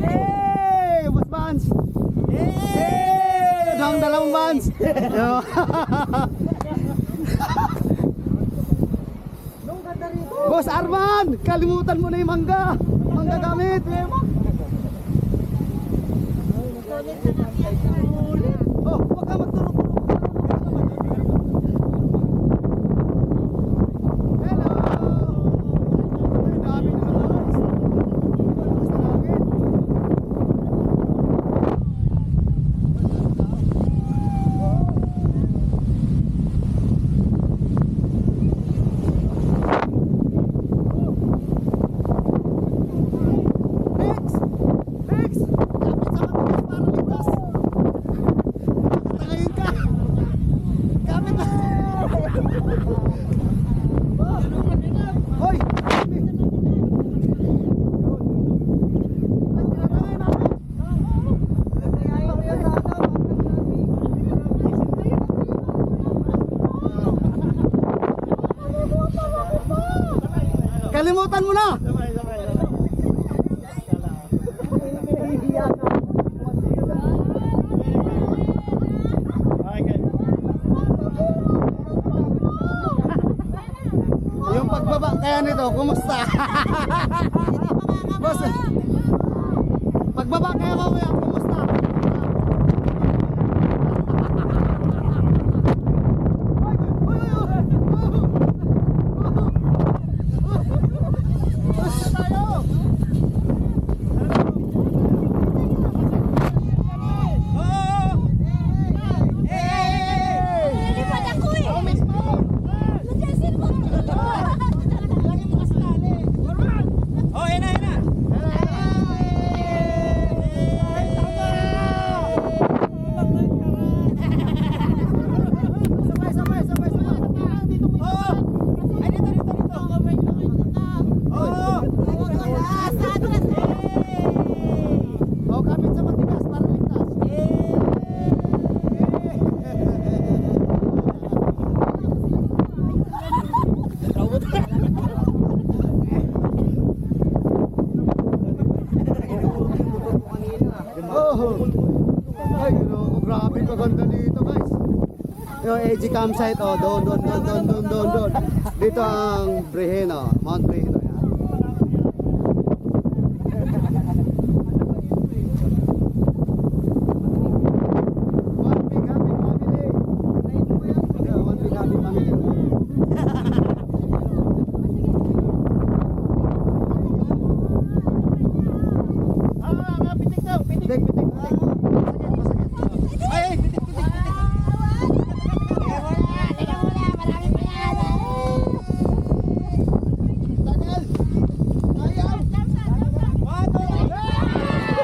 Hey! Boss Vance! Hey! Ang dalawang Vance! Yo! Boss Arman! Kalimutan mo na yung mangga! Mangga gamit! Mangga! Kalimutan mo na! Yung pagbaba kaya nito, kumusta? Boss, pagbaba kaya mamaya, kumusta? Nilipad ako eh. Nandiyan si Lord. Oh, yan na, yan na. Sabay, sabay, sabay, sabay. Oh! Ay, dito, dito, dito. Oh! Oh, kapit sa matigas para ligtas. Oh. Ay, no, grabe kaganda dito, guys. Yung AG campsite, oh, doon, doon, doon, doon, doon, doon, doon. Dito ang Brehena, Mount Brehena. Hey,